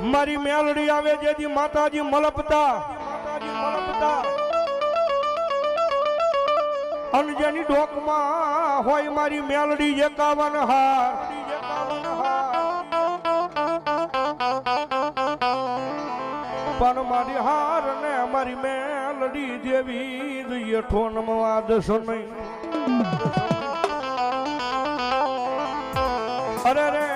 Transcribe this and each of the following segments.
મારી મેલડી આવે જેથી માતાજી મલપતા. અને જેની ડોકમાં હોય મારી મેલડી એકાવન હાર. પણ મારી હાર ને મારી મેલડી જેવી જોઈએ ઠોનમાં આદશો નહીં અરે રે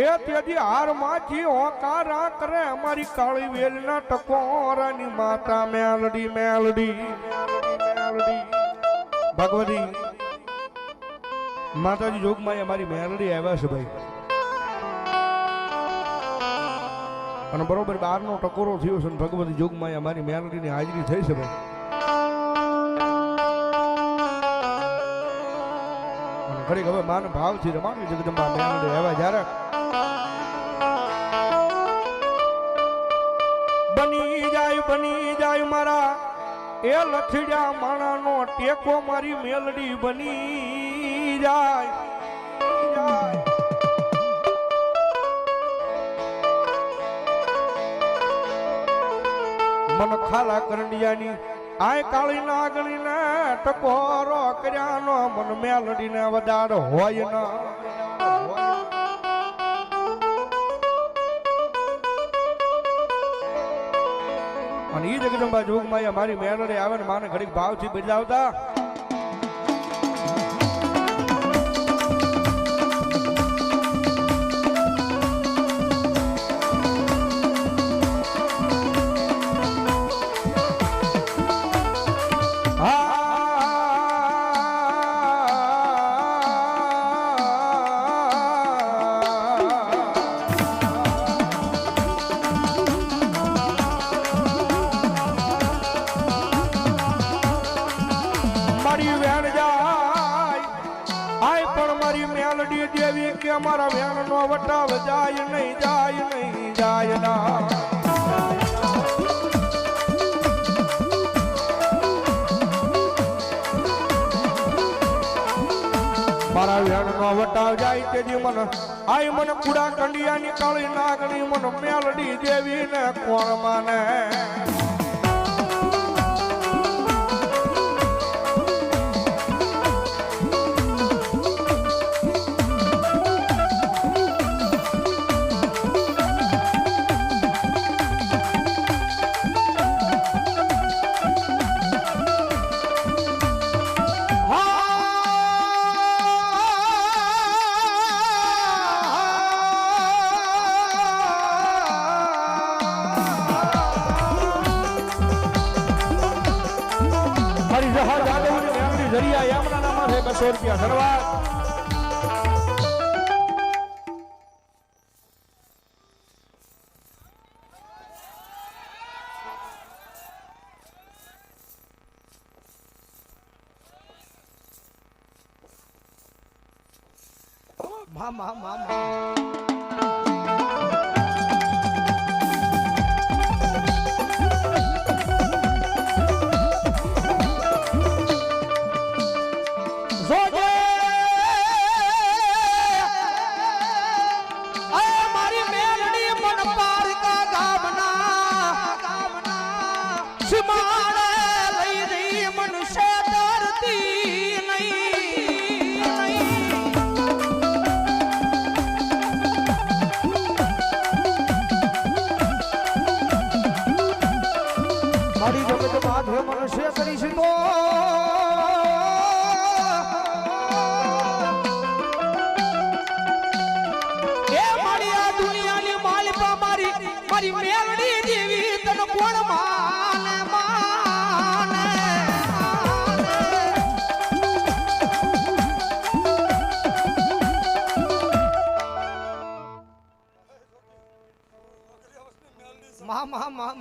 એ તેજી હાર હોકાર હોકારા કરે અમારી કાળી વેલના ટકોરાની માતા મેલડી મેલડી મેલડી. ભગવતી, માતાજી જોગમાં અમારી મેલડી આવ્યા છે ભાઈ. અને બરોબર બારનો ટકોરો થયો છે ભગવતી જોગમાં અમારી મેલડીની હાજરી થઈ છે ભાઈ. ખરેખર હવે માન ભાવથી રમાવી જગદંબા મેલડી આવ્યા જ્યારે બની જાય બની જાય મારા. એ લથડ્યા માણાનો ટેકો મારી મેલડી બની જાય. મન ખાલા કરંડિયાની આય કાળી નાગણી ને ટકોરો કર્યાનો, મન મેલડી ને વધાર હોય ના. અને એ જગદંબા જોગમાં મારી મેળરે આવે ને માને ઘડીક ભાવથી બિરદાવતા મારી વેણ જાય. આય પણ મારી મેલડી દેવી કે મારા વેણ નો વટાવ જાય નહીં જાય નહીં, જાય ના. મારા વેણ નો વટાવ જાય તેજી મન. આય મને કુડા કંડિયાની કાળી નાગણી, મન મેલડી દેવી ને કોણ માને? જરિયા યામના નામાં છે બસો રૂપિયા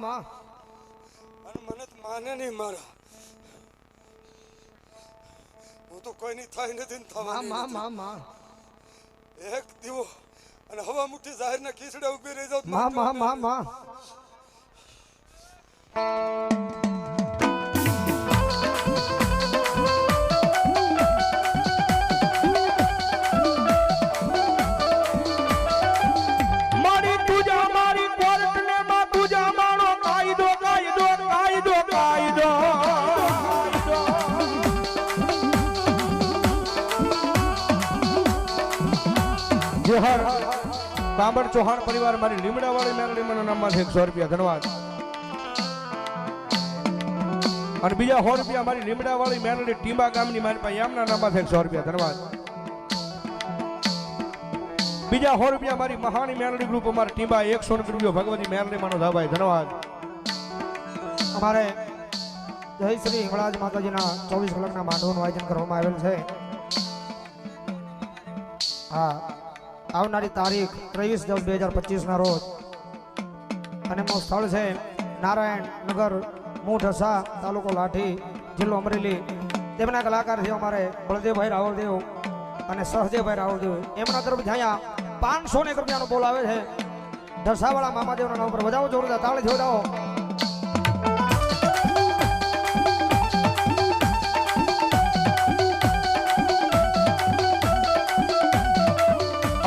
મા. અને મને તો માને નહીં મારા. હું તો કોઈની થાય નથી થવાની. મા મા એક દીવો અને હવા મુઠ્ઠી જાહેરના ખીચડા ઊભી રહી જાવ મા મા મા મા. જોહર કાંબડ ચૌહાણ પરિવાર મારી લીમડાવાળી મેલડી મને નામમાંથી એકસો રૂપિયા ધન્યવાદ અને બીજા સો રૂપિયા મારી લીમડાવાળી મેલડી ટીંબા ગામની મારી પાસે એમના નામમાંથી એકસો રૂપિયા ધન્યવાદ બીજા સો રૂપિયા મારી મહાની મેલડી ગ્રુપ અમારા ટીંબા એકસો રૂપિયા ભગવતી મેલડી માનો ધાભાઈ ધન્યવાદ અમારે જય શ્રી હિંગળાજ માતાજીના ચોવીસ કલાકના માંડવાનું આયોજન કરવામાં આવેલું છે. હા. આવનારી તારીખ ત્રેવીસ દસ બે હજાર પચીસના રોજ. અને એમનું સ્થળ છે નારાયણ નગર મુઠસા તાલુકો લાઠી, જિલ્લો અમરેલી. તેમના કલાકાર છે અમારે બળદેવભાઈ રાવળદેવ અને સહદેવભાઈ રાવળદેવ. એમના તરફ અહીંયા પાંચસો ને રૂપિયાનો બોલ આવે છે. ઢસાવાળા મામાદેવના નામ પર વધાવો, જોરદાર તાળી જોડાવો.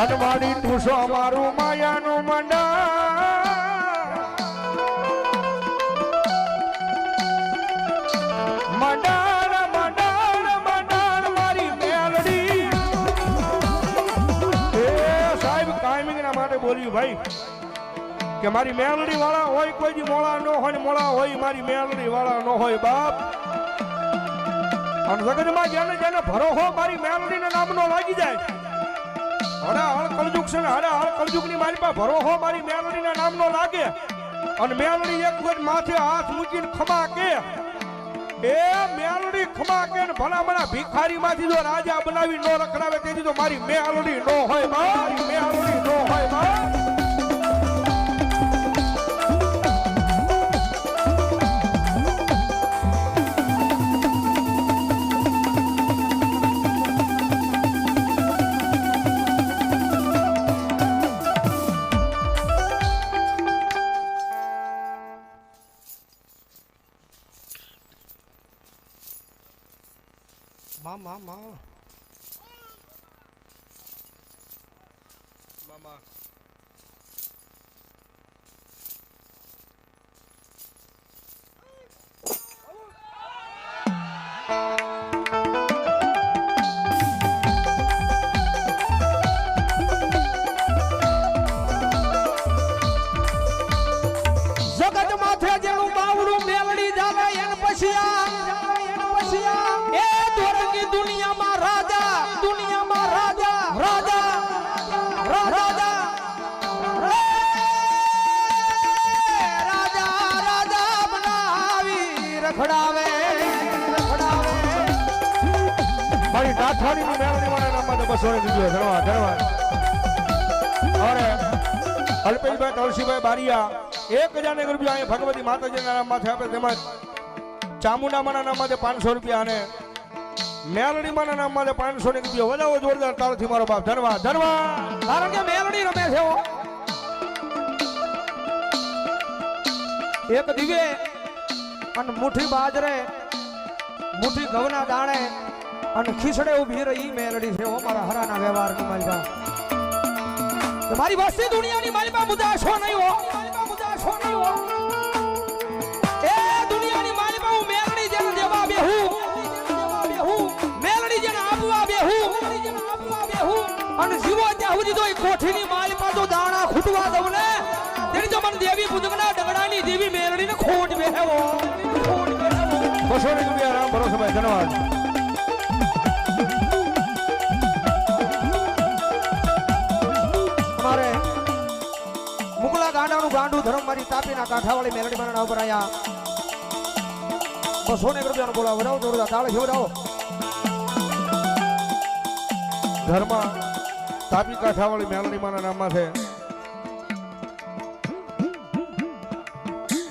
અનવાડી ટૂસો મારું માયાનું મંડા મેલડી. માટે બોલ્યું, ભાઈ, કે મારી મેલડી વાળા હોય કોઈ મોળા ન હોય મોળા હોય મારી મેલડી ન હોય, બાપ. અને જગતમાં જેને જેને ભરોહો મારી મેલડીના નામનો લાગી જાય. હડા હળ કલજુગ છે ને હડા હળ કળજુગની મારી પાસે ભરોહો મારી મેલડી ના નામનો લાગે. અને મેલડી એક વખત માથે હાથ મૂકીને ખમા કે. એ મેલડી ખમા કે ને ભલા મણા ભિખારી માંથી જો રાજા બનાવી નો રખડાવે, તેથી તો મારી મેલડી નો હોય મારી મેલડી નો હોય બા. માં માં માં મામા જગત મારી નાથાણી ની મેળવણી વાળા નામમાં તો બસો ને બીજો ધરવા ધન્યવાદ. અરે અલ્પેશભાઈ, તુલસીભાઈ બારિયા, એક હજાર ને રૂપિયા અહીંયા ભગવતી માતાજીના નામમાંથી થયા તેમજ ચામુંડામાના નામમાંથી પાંચસો રૂપિયા અને મેલડીમાના નામમાંથી પાંચસો ની રૂપિયા. વધાવો જોરદાર તાળથી મારો બાપ. ધરવા ધરવા કારણ કે મેલડી રમે છે એક દિવે અને મુઠ્ઠી બાજરે, મુઠ્ઠી ઘઉંના દાણે અને ખીસડે ઊભી રહી, મેલડી છે, ઓ મારા હરાના વ્યવહારની માલિકા મારી વસ્તી દુનિયાની માલિકા મુદાશો નહીં હો. મુદાશો નહીં હો એ દુનિયાની માલિકા હું મેલડી જેને દેવા બેહું મેલડી જેને આપવા બેહું અને જીવો ત્યાં સુધી તો એ કોઠીની માલમાં તો દાણા ખૂટવા દઉં ને. તેની તો મને દેવી પૂજકના ડગડાની દેવી મેલડીને ખોટ બેહેવો. ખોટ ને ધન્યવાદ. ગાંડું ધરમ મારી તાપીના કાંઠાવાળી મેલડી મારા ઉપર આયા. બસો ને રૂપિયાનો બોલાવો વડાવો જોરદાર તાળે જોડાવો ઘરમાં તાપી કાંઠાવાળી મેલડીમાના નામમાં છે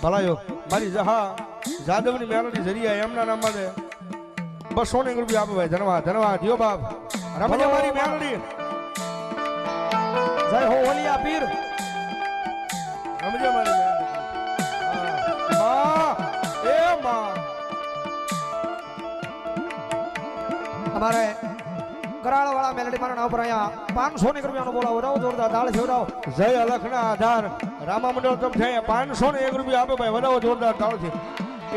ભલાયો, મારી જહા જાદવની મેલડી જરિયા એમના નામમાં છે બસો ને રૂપિયા આપો ભાઈ ધનવા ધનવા જીઓ બાપ. રમજે મારી મેલડી. જય હો હોલિયા પીર. રમજે મારી માં એ માં. અમારે કરાળ વાળા મેલડી મારા ઉપર અહીંયા પાંચસો ની રૂપિયાનો બોલાવો. વડાવો જોરદાર દાળ જોડાવો જય અલખના આધાર. રામા મંડળ તમ છે પાંચસો ને એક રૂપિયા આપે ભાઈ, વધાવો જોરદાર તાળથી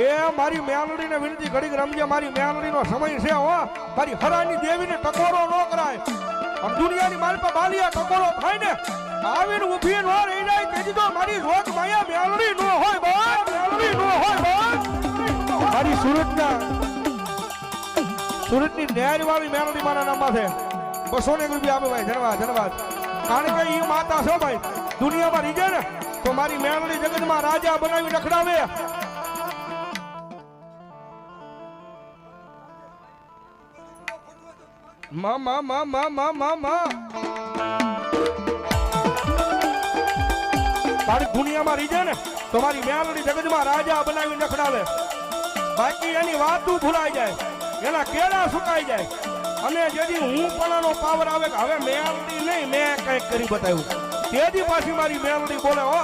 એ મારી મેલડીને વિનંતી ઘડીક રમજે મારી મેલડીનો સમય છે હો. મારી હરાની દેવીને ટકોરો ન કરાય. દુનિયાની મારી પાસે બાલિયા ટકોરો થાય ને આવીને ઊભી ન રહી જાય, તેથી તો મારી રોગ માયા મેળવી નો હોય બા મેળવી નો હોય બા. મારી સુરતના, સુરતની નેર વાળી મેળવી મારા નામમાં છે. બસો ને રૂપિયા આપે ભાઈ, ધન્યવાદ ધન્યવાદ. કારણ કે એ માતા છો ભાઈ, દુનિયામાં રીજે ને, તો મારી મેલડી જગતમાં રાજા બનાવી રખડાવે. મા મા મા મા મા મા. તારી દુનિયામાં રીજે ને, તો મારી મેલડી જગતમાં રાજા બનાવી નખડાવે બાકી એની વાતું ભૂલાઈ જાય, એના કેળા સુકાઈ જાય. અને જેથી હું પણ પાવર આવે કે હવે મેલડી નહીં, મેં કંઈક કરી બતાવ્યું. તેથી પાછી મારી મેલડી બોલે, હો.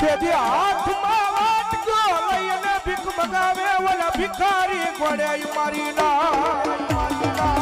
તેથી હાથમાં વાટકો લઈને ભીખ મગાવે ભિખારી ગોળે મારી ના